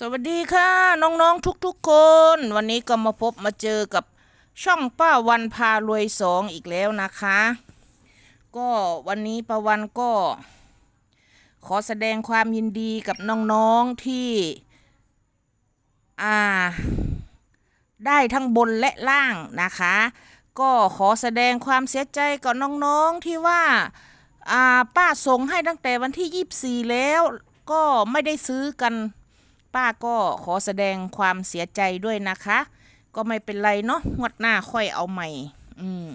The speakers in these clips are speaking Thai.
สวัสดีค่ะน้องๆทุกๆคน วันนี้ก็มาพบมาเจอกับช่องป้าวันพารวยสองอีกแล้วนะคะ ก็วันนี้ป้าวันก็ ขอแสดงความยินดีกับน้องๆที่ อ่า ได้ทั้งบนและล่างนะคะ ก็ขอแสดงความเสียใจกับน้องๆที่ว่าอ่าป้าส่งให้ตั้งแต่วันที่ 24 แล้วก็ไม่ได้ซื้อกัน ป้าก็ขอแสดงความเสียใจด้วยนะคะ ก็ไม่เป็นไรเนาะงวดหน้าค่อยเอาใหม่ อืม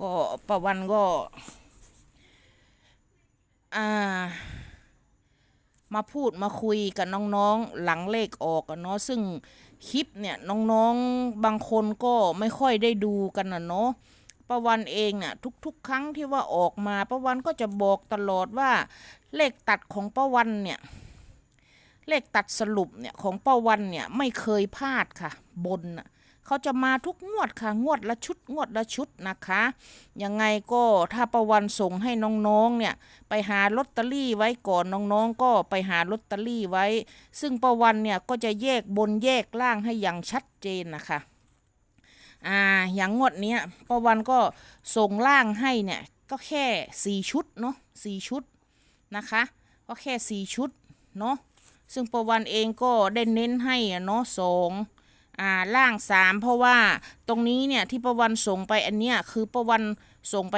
ก็ประวันก็ อ่า มาพูดมาคุยกับน้องๆ หลังเลขออกอะเนาะซึ่งคลิปเนี่ยน้องๆบางคนก็ไม่ค่อยได้ดูกันนะเนาะประวันเองน่ะทุก ๆ ครั้งที่ว่าออกมาประวันก็จะบอกตลอดว่า เลขตัดของประวันเนี่ย เลขตัดสรุปเนี่ยของป้าวันเนี่ยไม่เคยพลาดค่ะ บนเขาจะมาทุกงวดค่ะ งวดละชุดงวดละชุดนะคะ ยังไงก็ถ้าป้าวันส่งให้น้องๆเนี่ยไปหาลอตเตอรี่ไว้ก่อนน้องๆ ก็ไปหาลอตเตอรี่ไว้ ซึ่งป้าวันเนี่ยก็จะแยกบนแยกล่างให้อย่างชัดเจนนะคะอ่าอย่างงวดเนี้ยป้าวันก็ส่งล่างให้เนี่ยก็แค่สี่ชุดเนาะสี่ชุดนะคะ ก็แค่สี่ชุดเนาะ ซึ่งประวันเองก็ได้เน้นให้อะเนาะสองอ่าล่างสามเพราะว่าตรงนี้เนี่ยที่ประวันส่งไปอันเนี้ยคือประวันส่งไป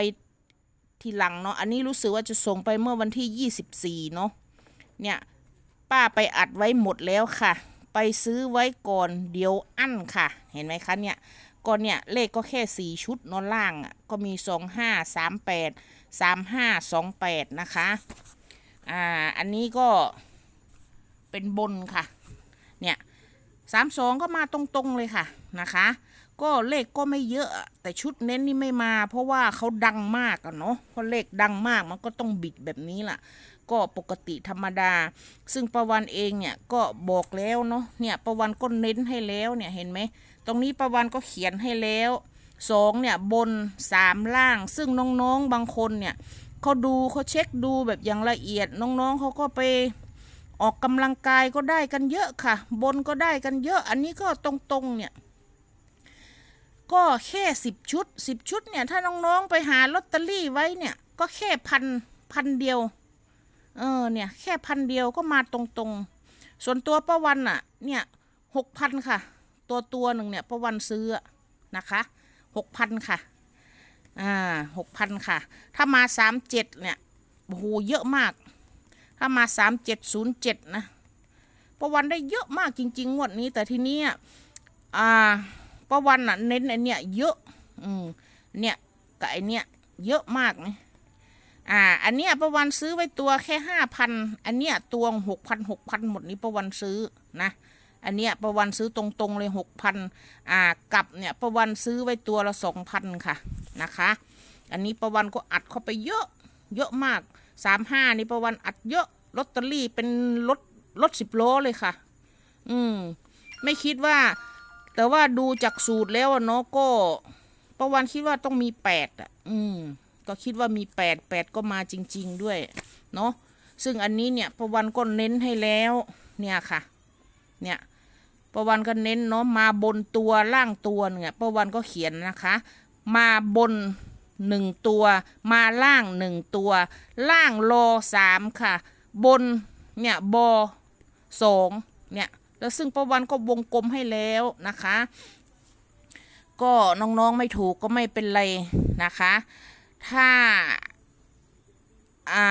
ทีหลังเนาะอันนี้รู้สึกว่าจะส่งไปเมื่อวันที่ยี่สิบสี่เนาะเนี่ยป้าไปอัดไว้หมดแล้วค่ะ ไปซื้อไว้ก่อนเดี๋ยวอั้นค่ะ เห็นไหมคะเนี่ยก็เนี่ยเลขก็แค่สี่ชุดนอนล่างอะก็มีสองห้าสามแปดสามห้าสองแปดนะคะอ่าอันนี้ก็ เป็นบนค่ะ เนี่ยสามสองก็มาตรงๆเลยค่ะนะคะ ก็เลขก็ไม่เยอะอะแต่ชุดเน้นนี่ไม่มา เพราะว่าเขาดังมากอะเนาะเพราะเลขดังมากมันก็ต้องบิดแบบนี้ล่ะ ก็ปกติธรรมดา ซึ่งประวันเองเนี่ยก็บอกแล้วเนาะเนี่ยประวันก็เน้นให้แล้วเนี่ยเห็นไหมตรงนี้ประวันก็เขียนให้แล้วสองเนี่ยบนสามล่าง ซึ่งน้องๆบางคนเนี่ยเขาดูเขาเช็คดูแบบอย่างละเอียดน้องๆเขาก็ไป ออกกำลังกายก็ได้กันเยอะค่ะ บนก็ได้กันเยอะ อันนี้ก็ตรงๆเนี่ย ก็แค่สิบชุดสิบชุดเนี่ย ถ้าน้องๆไปหาลอตเตอรี่ไว้เนี่ย ก็แค่พันพันเดียว เออเนี่ย แค่พันเดียวก็มาตรงๆ ส่วนตัวป้าวันอะเนี่ยหกพันค่ะ ตัวตัวหนึ่งเนี่ยป้าวันซื้อนะคะหกพันค่ะอ่าหกพันค่ะ ถ้ามาสามเจ็ดเนี่ยโอ้โหเยอะมาก ถ้ามาสามเจ็ดศูนย์เจ็ดนะประวันได้เยอะมากจริง ๆ งวดนี้ แต่ทีนี้อ่าประวันอะเน้นไอเนี้ยเยอะ อืมเนี่ยกับไอเนี้ยเยอะมากนะอ่า อันเนี้ยประวันซื้อไว้ตัวแค่ห้าพันอันเนี้ยตัวหกพันหกพันหมดนี้ประวันซื้อนะ อันเนี้ยประวันซื้อตรงๆเลยหกพันอ่ากลับเนี่ยประวันซื้อไว้ตัวละสองพันค่ะนะคะ อันนี้ประวันก็อัดเข้าไปเยอะ เยอะมาก สามห้านี่ประวันอัดเยอะลอตเตอรี่เป็นรถรถสิบล้อเลยค่ะ อืม ไม่คิดว่า แต่ว่าดูจากสูตรแล้วเนาะก็ประวันคิดว่าต้องมีแปดอะ อืม ก็คิดว่ามีแปดแปดก็มาจริง ๆ ด้วย เนาะซึ่งอันนี้เนี่ยประวันก็เน้นให้แล้ว เนี่ยค่ะ เนี่ยประวันก็เน้นเนาะมาบนตัวล่างตัวเนี่ยประวันก็เขียนนะคะ มาบน หนึ่งตัว มาล่างหนึ่งตัว ล่างโลสามค่ะ บนเนี่ยบอสองเนี่ยแล้วซึ่งประวันก็วงกลมให้แล้วนะคะ ก็น้องๆไม่ถูกก็ไม่เป็นไรนะคะ ถ้าอ่า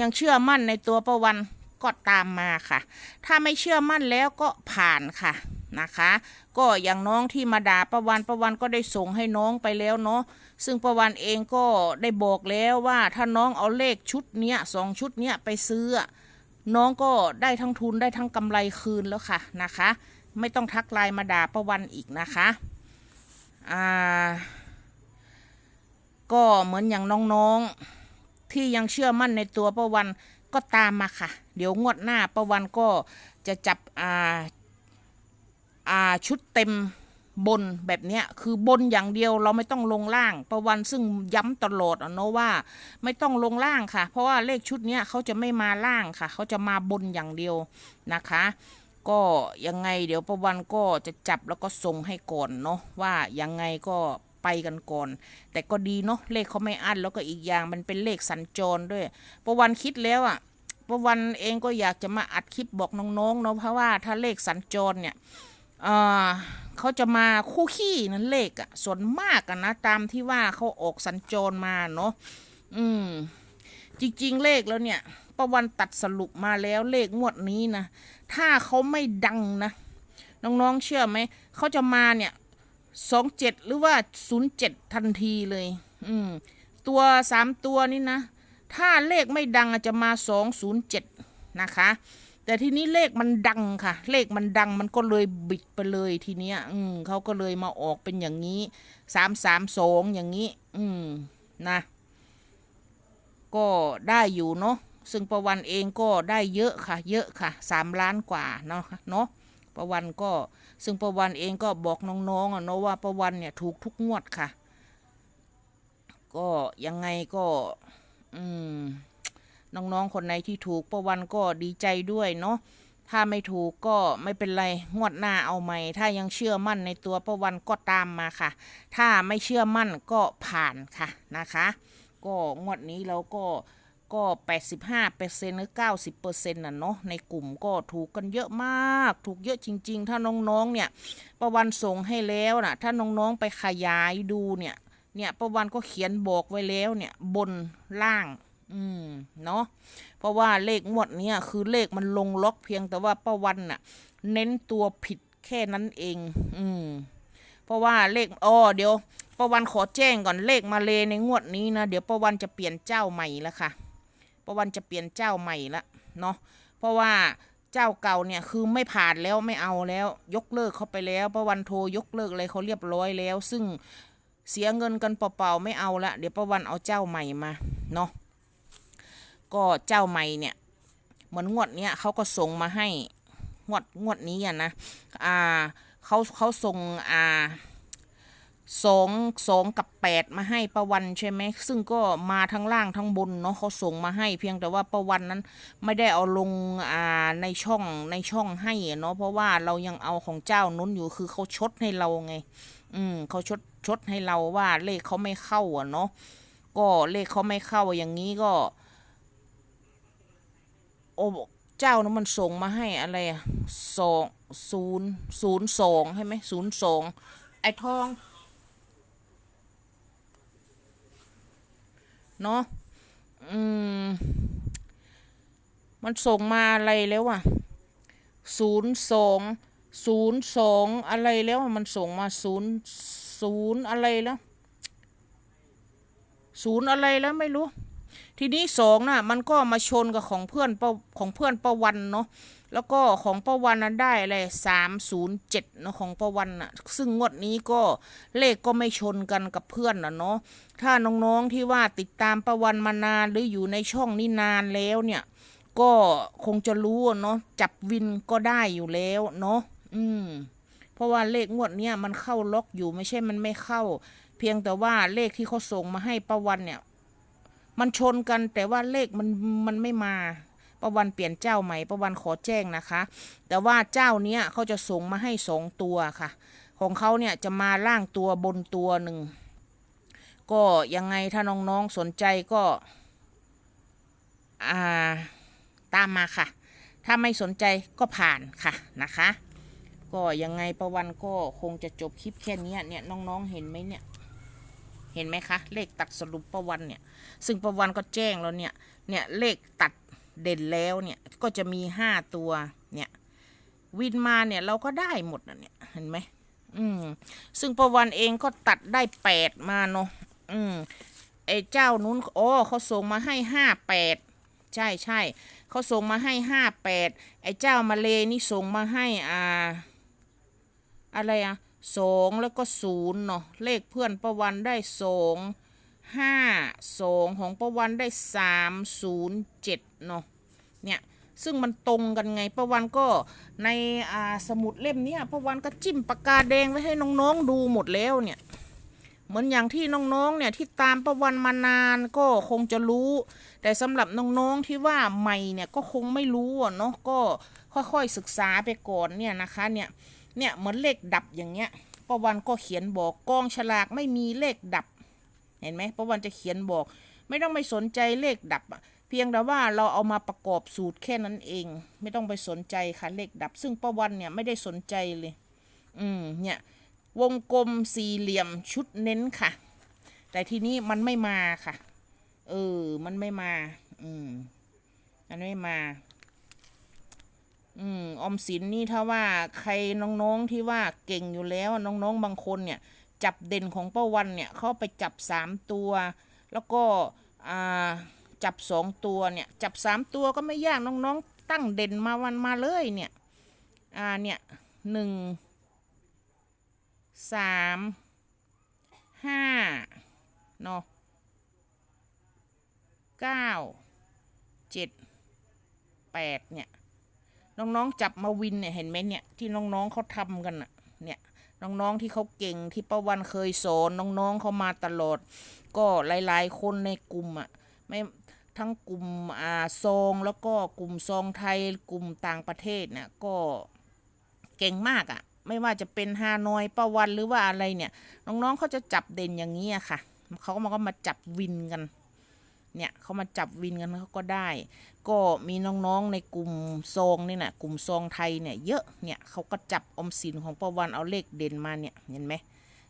ยังเชื่อมั่นในตัวประวันก็ตามมาค่ะ ถ้าไม่เชื่อมั่นแล้วก็ผ่านค่ะนะคะ ก็อย่างน้องที่มาด่าประวันประวันก็ได้ส่งให้น้องไปแล้วเนาะซึ่งประวันเองก็ได้บอกแล้วว่าถ้าน้องเอาเลขชุดเนี้ยสองชุดเนี้ยไปซื้อ น้องก็ได้ทั้งทุนได้ทั้งกำไรคืนแล้วค่ะนะคะ ไม่ต้องทักไลน์มาด่าประวันอีกนะคะอ่าก็เหมือนอย่างน้องๆที่ยังเชื่อมั่นในตัวประวันก็ตามมาค่ะ เดี๋ยวงวดหน้าประวันก็จะจับอ่า อ่าชุดเต็มบนแบบเนี้ยคือบนอย่างเดียวเราไม่ต้องลงล่าง ประวันซึ่งย้ำตลอดอะเนาะว่าไม่ต้องลงล่างค่ะ เพราะว่าเลขชุดเนี้ยเขาจะไม่มาล่างค่ะ เขาจะมาบนอย่างเดียวนะคะ ก็ยังไงเดี๋ยวประวันก็จะจับแล้วก็ส่งให้ก่อนเนาะว่ายังไงก็ไปกันก่อน แต่ก็ดีเนาะเลขเขาไม่อั้นแล้วก็อีกอย่างมันเป็นเลขสัญจรด้วย ประวันคิดแล้วอะ่ะประวันเองก็อยากจะมาอัดคลิปบอกน้องๆเนาะเพราะว่าถ้าเลขสัญจรเนี่ย เขาจะมาคู่ขี้นั้นเลขอะส่วนมากอะนะตามที่ว่าเขาออกสัญจรมาเนาะอืม จริง ๆ เลขแล้วเนี่ยประวันตัดสรุปมาแล้วเลขงวดนี้นะถ้าเขาไม่ดังนะ น้องๆเชื่อไหมเขาจะมาเนี่ยสองเจ็ดหรือว่าศูนย์เจ็ดทันทีเลย อืม ตัวสามตัวนี่นะ ถ้าเลขไม่ดังอาจจะมาสองศูนย์เจ็ดนะคะ แต่ทีนี้เลขมันดังค่ะ เลขมันดังมันก็เลยบิดไปเลยทีเนี้ย อืมเขาก็เลยมาออกเป็นอย่างนี้สามสามสองอย่างนี้ อืมนะ ก็ได้อยู่เนาะซึ่งประวันเองก็ได้เยอะค่ะ เยอะค่ะสามล้านกว่าเนาะเนาะประวันก็ซึ่งประวันเองก็บอกน้องๆอะเนาะว่าประวันเนี่ยถูกทุกงวดค่ะ ก็ยังไงก็ อืม น้องๆคนไหนที่ถูกประวันก็ดีใจด้วยเนาะถ้าไม่ถูกก็ไม่เป็นไร งวดหน้าเอาใหม่ ถ้ายังเชื่อมั่นในตัวประวันก็ตามมาค่ะ ถ้าไม่เชื่อมั่นก็ผ่านค่ะนะคะ ก็งวดนี้เราก็ก็ 85เปอร์เซ็นต์หรือ90เปอร์เซ็นต์น่ะเนาะในกลุ่มก็ถูกกันเยอะมาก ถูกเยอะจริง ๆ ถ้าน้องๆเนี่ย ประวันส่งให้แล้วนะถ้าน้องๆไปขยายดูเนี่ย เนี่ยประวันก็เขียนบอกไว้แล้วเนี่ยบนล่าง อืมเนาะเพราะว่าเลขงวดเนี้ยคือเลขมันลงล็อกเพียงแต่ว่าประวันน่ะ เน้นตัวผิดแค่นั้นเอง อืมเพราะว่าเลขอ๋อเดี๋ยวประวันขอแจ้งก่อนเลขมาเลในงวดนี้นะเดี๋ยวประวันจะเปลี่ยนเจ้าใหม่ล้วค่ะประวันจะเปลี่ยนเจ้าใหม่ละเนาะเพราะว่าเจ้าเก่าเนี่ยคือไม่ผ่านแล้วไม่เอาแล้ว ยกเลิกเขาไปแล้วประวันโทรยกเลิกอะไรเขาเรียบร้อยแล้ว ซึ่งเสียเงินกันเปล่าๆไม่เอาละเดี๋ยวประวันเอาเจ้าใหม่มาเนาะ ก็เจ้าใหม่เนี่ยเหมือนงวดเนี้ยเขาก็ส่งมาให้งวดงวดนี้อะนะอ่าเขาเขาส่งอ่าสองสองกับแปดมาให้ประวันใช่ไหมซึ่งก็มาทั้งล่างทั้งบนเนาะเขาส่งมาให้เพียงแต่ว่าประวันนั้นไม่ได้เอาลงอ่าในช่องในช่องให้เนาะเพราะว่าเรายังเอาของเจ้านุ้นอยู่คือเขาชดให้เราไง อืมเขาชดชดให้เราว่าเลขเขาไม่เข้าอะเนาะก็เลขเขาไม่เข้าอย่างนี้ก็ โอ้เจ้านั้นมันส่งมาให้อะไรอะสองศูนย์ศูนย์สองใช่ไหมศูนย์สองไอ้ทองเนาะอืม มันส่งมาอะไรแล้วอะศูนย์สองศูนย์สองอะไรแล้วมันส่งมาศูนย์ศูนย์อะไรแล้วศูนย์อะไรแล้วไม่รู้ ทีนี้สองน่ะมันก็มาชนกับของเพื่อนประของเพื่อนประวันเนาะแล้วก็ของประวันนั้นได้อะไรสามศูนย์เจ็ดเนาะของประวันน่ะ ซึ่งงวดนี้ก็เลขก็ไม่ชนกันกับเพื่อนนะเนาะ ถ้าน้องๆที่ว่าติดตามประวันมานานหรืออยู่ในช่องนี้นานแล้วเนี่ย ก็คงจะรู้เนาะจับวินก็ได้อยู่แล้วเนาะ อืม เพราะว่าเลขงวดเนี้ยมันเข้าล็อกอยู่ไม่ใช่มันไม่เข้า เพียงแต่ว่าเลขที่เขาส่งมาให้ประวันเนี่ย มันชนกันแต่ว่าเลขมันมันไม่มาประวันเปลี่ยนเจ้าใหม่ประวันขอแจ้งนะคะ แต่ว่าเจ้าเนี้ยเขาจะส่งมาให้สองตัวค่ะ ของเขาเนี่ยจะมาล่างตัวบนตัวหนึ่งก็ยังไงถ้าน้องๆสนใจก็อาตามมาค่ะ ถ้าไม่สนใจก็ผ่านค่ะนะคะ ก็ยังไงประวันก็คงจะจบคลิปแค่นี้เนี่ยน้องๆเห็นไหมเนี่ย เห็นไหมคะ เลขตัดสรุปประวันเนี่ย ซึ่งประวันก็แจ้งแล้วเนี่ย เนี่ยเลขตัดเด่นแล้วเนี่ย ก็จะมีห้าตัวเนี่ย วินมาเนี่ยเราก็ได้หมดนะเนี่ย เห็นไหม อืม ซึ่งประวันเองก็ตัดได้แปดมาเนาะ อืม ไอ้เจ้านู้นโอ้เขาส่งมาให้ห้าแปดใช่ใช่ เขาส่งมาให้ห้าแปดไอ้เจ้ามาเลนี่ส่งมาให้อ่า อะไรอะ สองแล้วก็ศูนย์เนาะเลขเพื่อนประวันได้สองห้าสองของประวันได้สามศูนย์เจ็ดเนาะเนี่ยซึ่งมันตรงกันไงประวันก็ในอ่าสมุดเล่มนี้ประวันก็จิ้มปากกาแดงไว้ให้น้องๆดูหมดแล้วเนี่ยเหมือนอย่างที่น้องๆเนี่ยที่ตามประวันมานานก็คงจะรู้ แต่สำหรับน้องๆที่ว่าใหม่เนี่ยก็คงไม่รู้เนาะก็ค่อยๆศึกษาไปก่อนเนี่ยนะคะเนี่ย เนี่ยเหมือนเลขดับอย่างเงี้ยประวันก็เขียนบอกกองฉลากไม่มีเลขดับ เห็นไหมประวันจะเขียนบอก ไม่ต้องไปสนใจเลขดับเพียงแต่ว่าเราเอามาประกอบสูตรแค่นั้นเอง ไม่ต้องไปสนใจค่ะเลขดับ ซึ่งประวันเนี่ยไม่ได้สนใจเลย อืมเนี่ยวงกลมสี่เหลี่ยมชุดเน้นค่ะ แต่ทีนี้มันไม่มาค่ะ เออ มันไม่มา อืมมันไม่มา อืมอมสินนี่ถ้าว่าใครน้องๆที่ว่าเก่งอยู่แล้วน้องๆบางคนเนี่ย จับเด่นของป้าวันเนี่ยเข้าไปจับสามตัว แล้วก็อ่าจับสองตัวเนี่ย จับสามตัวก็ไม่ยากน้องๆ ตั้งเด่นมาวันมาเลยเนี่ยอ่าเนี่ยหนึ่งสามห้าเนาะเก้าเจ็ดแปดเนี่ย น้องๆจับมาวินเนี่ยเห็นไหมเนี่ยที่น้องๆเขาทำกันอะเนี่ยน้องๆที่เขาเก่งที่ป้าวันเคยสอนน้องๆเขามาตลอด ก็หลายๆคนในกลุ่มอะไม่ทั้งกลุ่มอ่าซองแล้วก็กลุ่มซองไทยกลุ่มต่างประเทศเนี่ยก็เก่งมากอะ่ะ ไม่ว่าจะเป็นฮานอยประวันหรือว่าอะไรเนี่ย น้องๆเขาจะจับเด่นอย่างนี้อะค่ะเขาก็มาก็มาจับวินกัน เนี่ยเขามาจับวินกันเขาก็ได้ ก็มีน้องๆในกลุ่มซองนี่นะกลุ่มซองไทยเนี่ยเยอะเนี่ยเขาก็จับอมสินของประวันเอาเลขเด่นมาเนี่ยเห็นไหม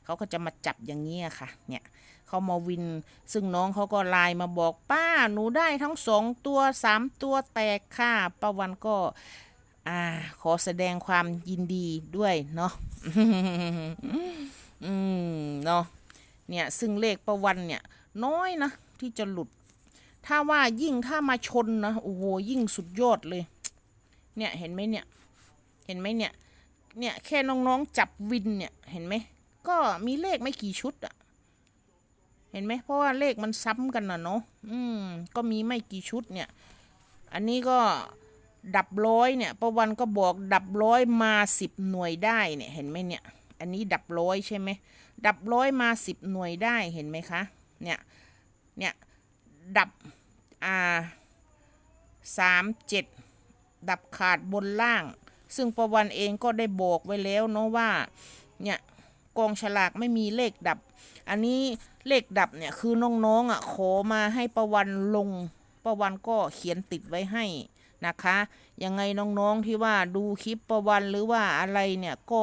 เขาก็จะมาจับอย่างนี้ค่ะเนี่ยเขามาวินซึ่งน้องเขาก็ไลน์มาบอกป้าหนูได้ทั้งสองตัวสามตัวแตกค่ะประวันก็อ่าขอแสดงความยินดีด้วยเนาะอืมเนาะเนี่ยซึ่งเลขประวันเนี่ยน้อยนะที่จะหลุด ถ้าว่ายิ่งถ้ามาชนนะโอ้โหยิ่งสุดยอดเลย เนี่ยเห็นไหมเนี่ย เห็นไหมเนี่ย เนี่ยแค่น้องๆจับวินเนี่ยเห็นไหมก็มีเลขไม่กี่ชุดอะเห็นไหมเพราะว่าเลขมันซ้ำกันนะเนาะอืม ก็มีไม่กี่ชุดเนี่ย อันนี้ก็ดับร้อยเนี่ยประวันก็บอกดับร้อยมาสิบหน่วยได้เนี่ยเห็นไหมเนี่ย อันนี้ดับร้อยใช่ไหมดับร้อยมาสิบหน่วยได้เห็นไหมคะ เนี่ย เนี่ย ดับอ่าสามเจ็ดดับขาดบนล่าง ซึ่งประวันเองก็ได้บอกไว้แล้วเนาะว่าเนี่ยกองฉลากไม่มีเลขดับ อันนี้เลขดับเนี่ยคือน้องๆอะขอมาให้ประวันลงประวันก็เขียนติดไว้ให้นะคะ ยังไงน้องๆที่ว่าดูคลิปประวันหรือว่าอะไรเนี่ยก็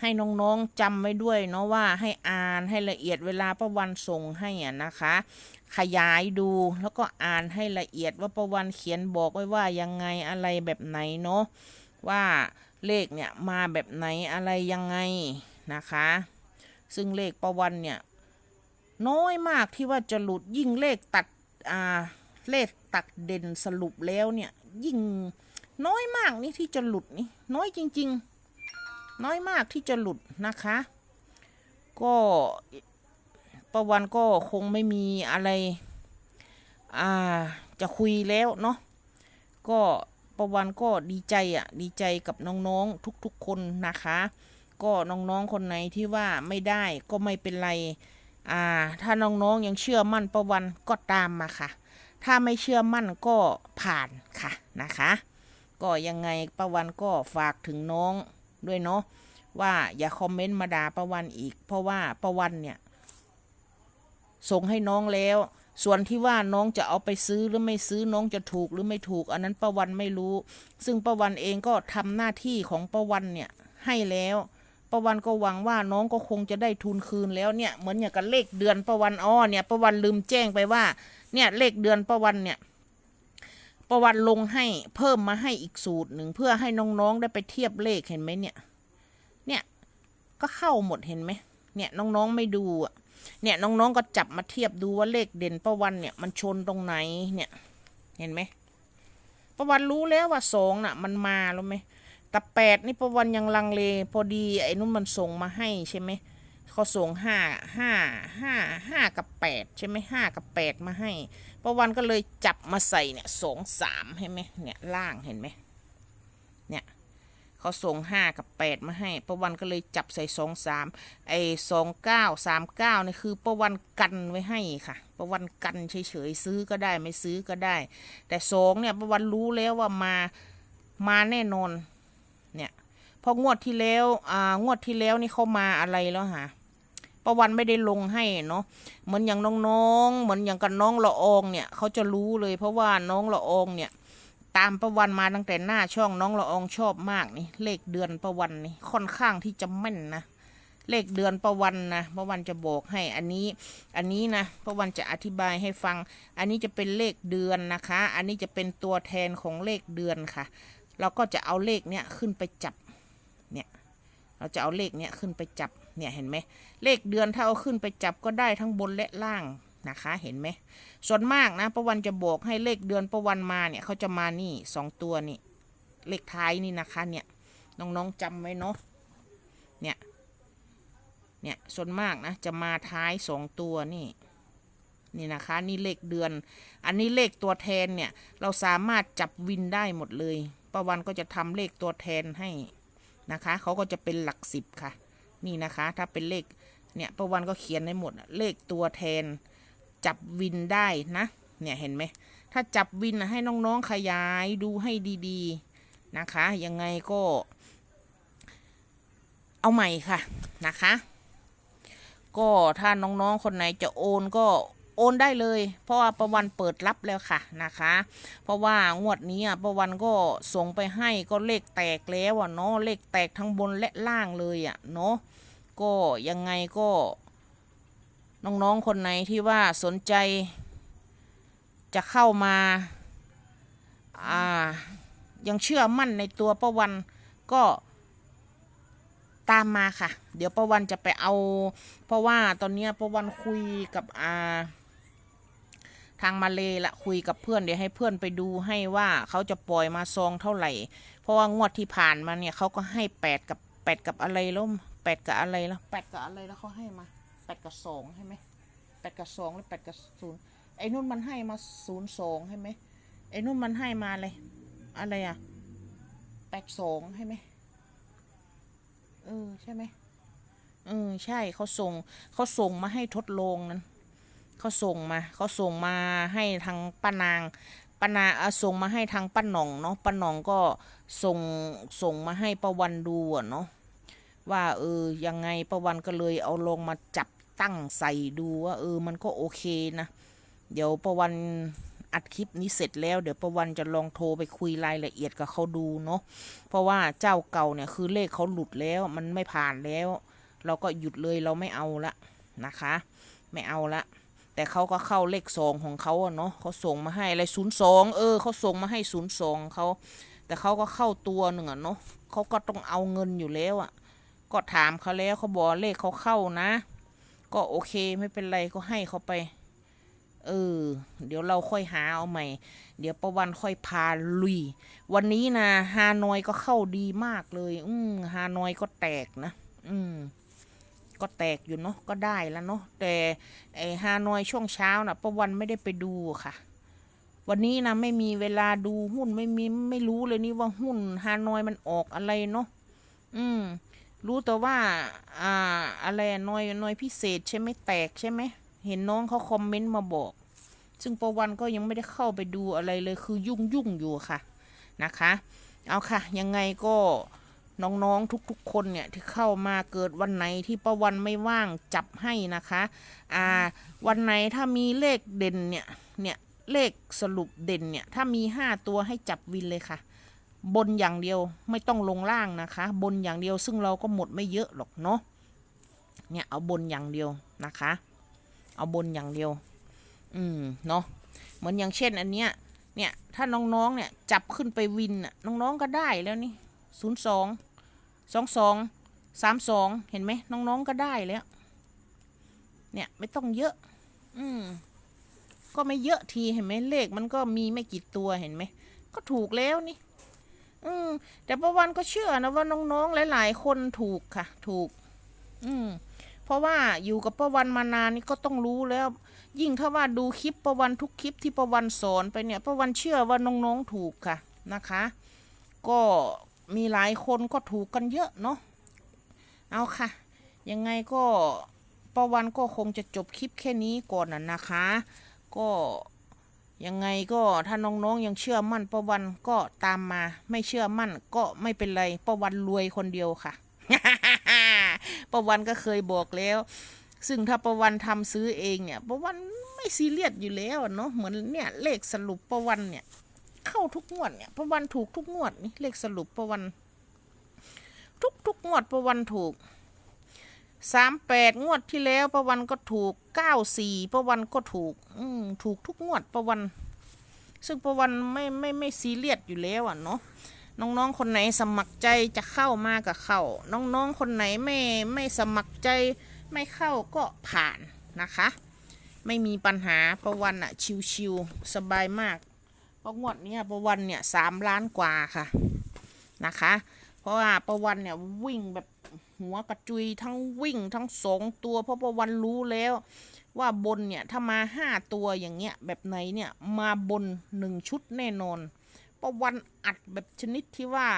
ให้น้องๆจำไว้ด้วยเนาะว่าให้อ่านให้ละเอียดเวลาประวันส่งให้อะนะคะ ขยายดูแล้วก็อ่านให้ละเอียดว่าประวันเขียนบอกไว้ว่ายังไงอะไรแบบไหนเนาะว่าเลขเนี่ยมาแบบไหนอะไรยังไงนะคะ ซึ่งเลขประวันเนี่ยน้อยมากที่ว่าจะหลุดยิ่งเลขตัดอ่าเลขตัดเด่นสรุปแล้วเนี่ยยิ่งน้อยมากนี่ที่จะหลุดนี่น้อยจริง ๆ น้อยมากที่จะหลุดนะคะ ก็ประวันก็คงไม่มีอะไรอ่าจะคุยแล้วเนาะก็ประวันก็ดีใจอะ่ะดีใจกับน้องๆทุกๆคนนะคะ ก็น้องๆคนไหนที่ว่าไม่ได้ก็ไม่เป็นไรอ่าถ้าน้องๆยังเชื่อมั่นประวันก็ตามมาค่ะ ถ้าไม่เชื่อมั่นก็ผ่านค่ะนะคะ ก็ยังไงประวันก็ฝากถึงน้อง ด้วยเนาะว่าอย่าคอมเมนต์มาด่าประวันอีก เพราะว่าประวันเนี่ย ส่งให้น้องแล้ว ส่วนที่ว่าน้องจะเอาไปซื้อหรือไม่ซื้อน้องจะถูกหรือไม่ถูก อันนั้นประวันไม่รู้ ซึ่งประวันเองก็ทำหน้าที่ของประวันเนี่ยให้แล้วประวันก็หวังว่าน้องก็คงจะได้ทุนคืนแล้วเนี่ยเหมือนอย่างกับเลขเดือนประวันอ้อเนี่ยประวันลืมแจ้งไปว่า เนี่ยเลขเดือนประวันเนี่ย ประวันลงให้เพิ่มมาให้อีกสูตรหนึ่งเพื่อให้น้องๆได้ไปเทียบเลขเห็นไหมเนี่ย เนี่ยก็เข้าหมดเห็นไหมเนี่ยน้องๆไม่ดูอะเนี่ยน้องๆก็จับมาเทียบดูว่าเลขเด่นประวันเนี่ยมันชนตรงไหนเนี่ยเห็นไหมประวันรู้แล้วว่าสองน่ะ มันมาแล้วไหมแต่แปดนี่ประวันยังลังเล พอดีไอ้นุ่นมันส่งมาให้ใช่ไหม เขาส่งห้าห้าห้าห้ากับแปดใช่ไหมห้ากับแปดมาให้ประวันก็เลยจับมาใส่เนี่ยสองสามเห็นไหมเนี่ยล่างเห็นไหมเนี่ยเขาส่งห้ากับแปดมาให้ประวันก็เลยจับใส่สองสามไอ้สองเก้าสามเก้านี่คือประวันกันไว้ให้ค่ะ ประวันกันเฉยๆซื้อก็ได้ไม่ซื้อก็ได้ แต่สองเนี่ยประวันรู้แล้วว่ามามาแน่นอนเนี่ยพองวดที่แล้ว อ่า งวดที่แล้วนี่เขามาอะไรแล้วฮะ ประวันไม่ได้ลงให้เนาะเหมือนอย่างน้องๆ เหมือนอย่างกับน้องละอองเนี่ยเขาจะรู้เลยเพราะว่าน้องละอองเนี่ย ตามประวันมาตั้งแต่หน้าช่องน้องละอองชอบมากนี่เลขเดือนประวันนี่ค่อนข้างที่จะแม่นนะเลขเดือนประวันนะประวันจะบอกให้อันนี้ อันนี้นะประวันจะอธิบายให้ฟัง อันนี้จะเป็นเลขเดือนนะคะ อันนี้จะเป็นตัวแทนของเลขเดือนค่ะ เราก็จะเอาเลขเนี้ยขึ้นไปจับเนี่ยเราจะเอาเลขเนี้ยขึ้นไปจับ เนี่ยเห็นไหมเลขเดือนถ้าเอาขึ้นไปจับก็ได้ทั้งบนและล่างนะคะเห็นไหมส่วนมากนะประวันจะบอกให้เลขเดือนประวันมาเนี่ยเขาจะมานี่สองตัวนี่เลขท้ายนี่นะคะเนี่ยน้องๆจำไว้เนาะเนี่ยเนี่ยส่วนมากนะจะมาท้ายสองตัวนี่นี่นะคะนี่เลขเดือน อันนี้เลขตัวแทนเนี่ยเราสามารถจับวินได้หมดเลยประวันก็จะทำเลขตัวแทนให้นะคะเขาก็จะเป็นหลักสิบค่ะ นี่นะคะ ถ้าเป็นเลขเนี่ยประวันก็เขียนให้หมด เลขตัวแทนจับวินได้นะ เนี่ยเห็นไหม ถ้าจับวินนะให้น้องๆขยายดูให้ดีๆนะคะ ยังไงก็ เอาใหม่ค่ะนะคะ ก็ถ้าน้องๆคนไหนจะโอนก็โอนได้เลย เพราะว่าประวันเปิดรับแล้วค่ะนะคะ เพราะว่างวดนี้อะประวันก็ส่งไปให้ก็เลขแตกแล้วอะเนาะเลขแตกทั้งบนและล่างเลยอะเนาะ ก็ยังไงก็ น้องๆคนไหนที่ว่าสนใจ จะเข้ามาอ่ายังเชื่อมั่นในตัวประวันก็ตามมาค่ะ เดี๋ยวประวันจะไปเอา เพราะว่าตอนนี้ประวันคุยกับอาทางมาเลยละคุยกับเพื่อนเดี๋ยวให้เพื่อนไปดูให้ว่าเขาจะปล่อยมาซองเท่าไหร่ เพราะว่างวดที่ผ่านมาเนี่ยเขาก็ให้แปดกับแปดกับอะไรล้ว แปดกับอะไรล้วแปดกับอะไรแล้วเขาให้มาแปดกับสองใช่ไหมแปดกับสองหรือแปดกับศูนย์ไอ้นุ่นมันให้มาศูนย์สองใช่ไหมไอ้นุ่นมันให้มาอะไรอะไรอะแปดสองใช่ไหมเออใช่ไหมเออใช่เขาส่งเขาส่งมาให้ทดลองนั้นเขาส่งมาเขาส่งมาให้ทางป้านางป้านางส่งมาให้ทางป้าหน่องเนาะป้าหน่องก็ส่งส่งมาให้ประวันดูอะเนาะ ว่าเออยังไงประวันก็เลยเอาลงมาจับตั้งใส่ดูว่าเออมันก็โอเคนะ เดี๋ยวประวันอัดคลิปนี้เสร็จแล้วเดี๋ยวประวันจะลองโทรไปคุยรายละเอียดกับเขาดูเนาะเพราะว่าเจ้าเก่าเนี่ยคือเลขเขาหลุดแล้วมันไม่ผ่านแล้ว เราก็หยุดเลยเราไม่เอาละนะคะ ไม่เอาละแต่เขาก็เข้าเลขสองของเขาเนาะเขาส่งมาให้อะไรศูนย์สองเออเขาส่งมาให้ศูนย์สองเขาแต่เขาก็เข้าตัวหนึ่งอะเนาะเขาก็ต้องเอาเงินอยู่แล้วอะ ก็ถามเขาแล้วเขาบอกเลขเขาเข้านะ ก็โอเคไม่เป็นไรก็ให้เขาไป เออ เดี๋ยวเราค่อยหาเอาใหม่ เดี๋ยวประวันค่อยพาลุย วันนี้นะฮานอยก็เข้าดีมากเลย อืมฮานอยก็แตกนะ อืมก็แตกอยู่เนาะก็ได้แล้วเนาะแต่ไอฮานอยช่วงเช้านะประวันไม่ได้ไปดูค่ะ วันนี้นะไม่มีเวลาดูหุ้นไม่มีไม่รู้เลยนี่ว่าหุ้นฮานอยมันออกอะไรเนาะอืม รู้แต่ว่า อ่า อะไรอะนอยนอยพิเศษใช่ไหมแตกใช่ไหม เห็นน้องเขาคอมเมนต์มาบอก ซึ่งประวันก็ยังไม่ได้เข้าไปดูอะไรเลย คือยุ่งยุ่งอยู่ค่ะ นะคะ เอาค่ะ ยังไงก็น้องๆ ทุกๆ คนเนี่ยที่เข้ามาเกิดวันไหนที่ประวันไม่ว่างจับให้นะคะ อ่า วันไหนถ้ามีเลขเด่นเนี่ย เนี่ยเลขสรุปเด่นเนี่ย ถ้ามีห้าตัวให้จับวินเลยค่ะ บนอย่างเดียวไม่ต้องลงล่างนะคะ บนอย่างเดียวซึ่งเราก็หมดไม่เยอะหรอกเนาะเนี่ยเอาบนอย่างเดียวนะคะ เอาบนอย่างเดียว อืมเนาะเหมือนอย่างเช่นอันเนี้ยเนี่ยถ้าน้องๆเนี่ยจับขึ้นไปวินน่ะน้องๆก็ได้แล้วนี่ศูนย์สองสองสองสามสองเห็นไหมน้องๆก็ได้แล้วเนี่ยไม่ต้องเยอะ อืมก็ไม่เยอะทีเห็นไหมเลขมันก็มีไม่กี่ตัวเห็นไหมก็ถูกแล้วนี่ อืมแต่ประวันก็เชื่อนะว่าน้องๆหลาย ๆ คนถูกค่ะ ถูก อืมเพราะว่าอยู่กับประวันมานานนี่ก็ต้องรู้แล้ว ยิ่งถ้าว่าดูคลิปประวันทุกคลิปที่ประวันสอนไปเนี่ยประวันเชื่อว่าน้องๆถูกค่ะนะคะ ก็มีหลายคนก็ถูกกันเยอะเนาะเอาค่ะ ยังไงก็ประวันก็คงจะจบคลิปแค่นี้ก่อนนะนะคะ ก็ ยังไงก็ถ้าน้องๆยังเชื่อมั่นประวันก็ตามมา ไม่เชื่อมั่นก็ไม่เป็นไรประวันรวยคนเดียวค่ะประวันก็เคยบอกแล้ว ซึ่งถ้าประวันทำซื้อเองเนี่ยประวันไม่ซีเรียสอยู่แล้วเนาะเหมือนเนี่ยเลขสรุปประวันเนี่ย เข้าทุกงวดเนี่ยประวันถูกทุกงวดนี่เลขสรุปประวัน ทุกทุกงวดประวันถูก สามแปดงวดที่แล้วประวันก็ถูกเก้าสี่ประวันก็ถูก อืมถูกทุกงวดประวัน ซึ่งประวันไม่ไม่ไม่ซีเรียสอยู่แล้วอะเนาะน้องๆคนไหนสมัครใจจะเข้ามากับเข้าน้องๆคนไหนไม่ไม่สมัครใจไม่เข้าก็ผ่านนะคะ ไม่มีปัญหาประวันอะชิวๆสบายมากเพราะงวดเนี้ยประวันเนี่ยสามล้านกว่าค่ะนะคะ เพราะว่าประวันเนี่ยวิ่งแบบ หัวกระจุยทั้งวิ่งทั้งสองตัว เพราะประวันรู้แล้ว ว่าบนเนี่ย ถ้ามาห้าตัวอย่างเงี้ยแบบไหนเนี่ยมาบนหนึ่งชุดแน่นอนประวันอัดแบบชนิดที่ว่า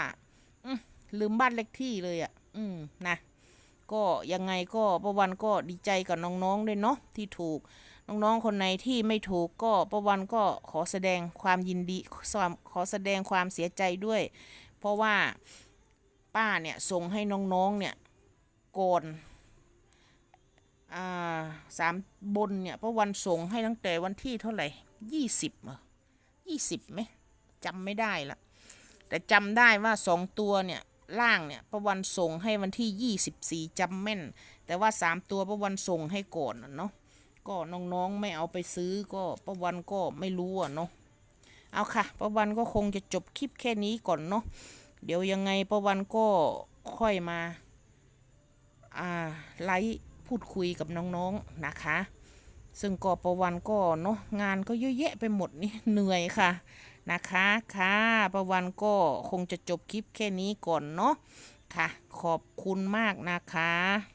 ลืมบ้านเลขที่เลยอะ่ะ อืมนะก็ยังไงก็ประวันก็ดีใจกับน้องๆด้วยเนาะที่ถูก น้องๆคนไหนที่ไม่ถูกก็ประวันก็ขอแสดงความยินดีขอแสดงความเสียใจด้วย เพราะว่าป้าเนี่ยส่งให้น้องๆเนี่ย ก่อนอ่าสามบนเนี่ยประวันส่งให้ตั้งแต่วันที่เท่าไหร่ยี่สิบเหรอยี่สิบไหมจำไม่ได้ละแต่จำได้ว่าสองตัวเนี่ยล่างเนี่ยประวันส่งให้วันที่ยี่สิบสี่จำแม่น แต่ว่าสามตัวประวันส่งให้ก่อนน่ะเนาะก็น้องๆไม่เอาไปซื้อก็ประวันก็ไม่รู้อะเนาะเอาค่ะประวันก็คงจะจบคลิปแค่นี้ก่อนเนาะเดี๋ยวยังไงประวันก็ค่อยมา ไลฟ์พูดคุยกับน้องๆนะคะ ซึ่งก็ประวันก็เนาะงานก็เยอะแยะไปหมดนี่เหนื่อยค่ะนะคะค่ะประวันก็คงจะจบคลิปแค่นี้ก่อนเนาะค่ะ ขอบคุณมากนะคะ